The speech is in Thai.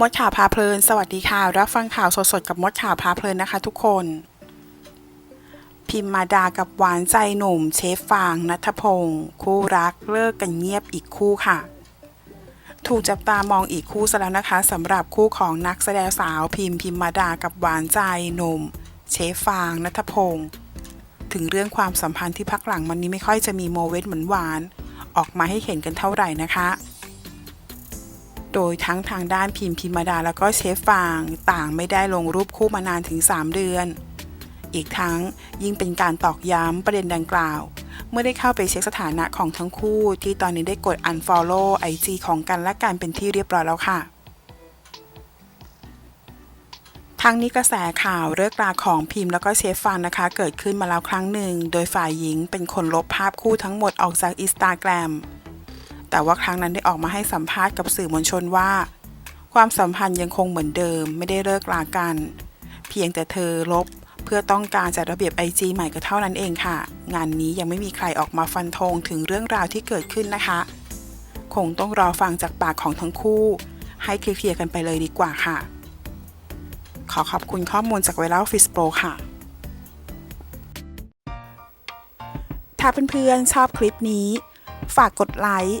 มดข่าวพาเพลิน สวัสดีค่ะ รับฟังข่าวสดๆ กับมดข่าวพาเพลินนะคะทุกคน พิมมาดากับหวานใจหนุ่ม เชฟฟางนัทพงศ์คู่รักเลิกกันเงียบอีกคู่ค่ะ ถูกจับตามองอีกคู่ซะแล้วนะคะสำหรับคู่ของนักแสดงสาวพิมพิมมาดากับหวานใจหนุ่ม เชฟฟางนัทพงศ์ถึงเรื่องความสัมพันธ์ที่พักหลังมันนี้ไม่ค่อยจะมีโมเมนต์เหมือนหวานๆออกมาให้เห็นกันเท่าไหร่นะคะ โดยทั้งทางด้านพิมพิมดาแล้วก็เชฟฟางต่างไม่ได้ลงรูปคู่มานานถึง 3 เดือน อีกทั้งยิ่งเป็นการตอกย้ำประเด็นดังกล่าว เมื่อได้เข้าไปเช็คสถานะของทั้งคู่ที่ตอนนี้ได้กด unfollow IG ของกันและกันเป็นที่เรียบร้อยแล้วค่ะทั้งนี้กระแสข่าวเลิกราของพิมพ์แล้วก็เชฟฟางนะคะ เกิดขึ้นมาแล้วครั้งหนึ่ง โดยฝ่ายหญิงเป็นคนลบภาพคู่ทั้งหมดออกจากอินสตาแกรม แต่ว่าครั้งนั้นได้ออกมาให้สัมภาษณ์กับสื่อมวลชนว่า ความสัมพันธ์ยังคงเหมือนเดิม ไม่ได้เลิกลากัน เพียงแต่เธอลบเพื่อต้องการจัดระเบียบไอจีใหม่ก็เท่านั้นเองค่ะ งานนี้ยังไม่มีใครออกมาฟันธงถึงเรื่องราวที่เกิดขึ้นนะคะ คงต้องรอฟังจากปากของทั้งคู่ ให้เคลียร์กันไปเลยดีกว่าค่ะ ขอขอบคุณข้อมูลจากไวรัลฟิสโปค่ะ ถ้าเพื่อนๆชอบคลิปนี้ ฝากกดไลค์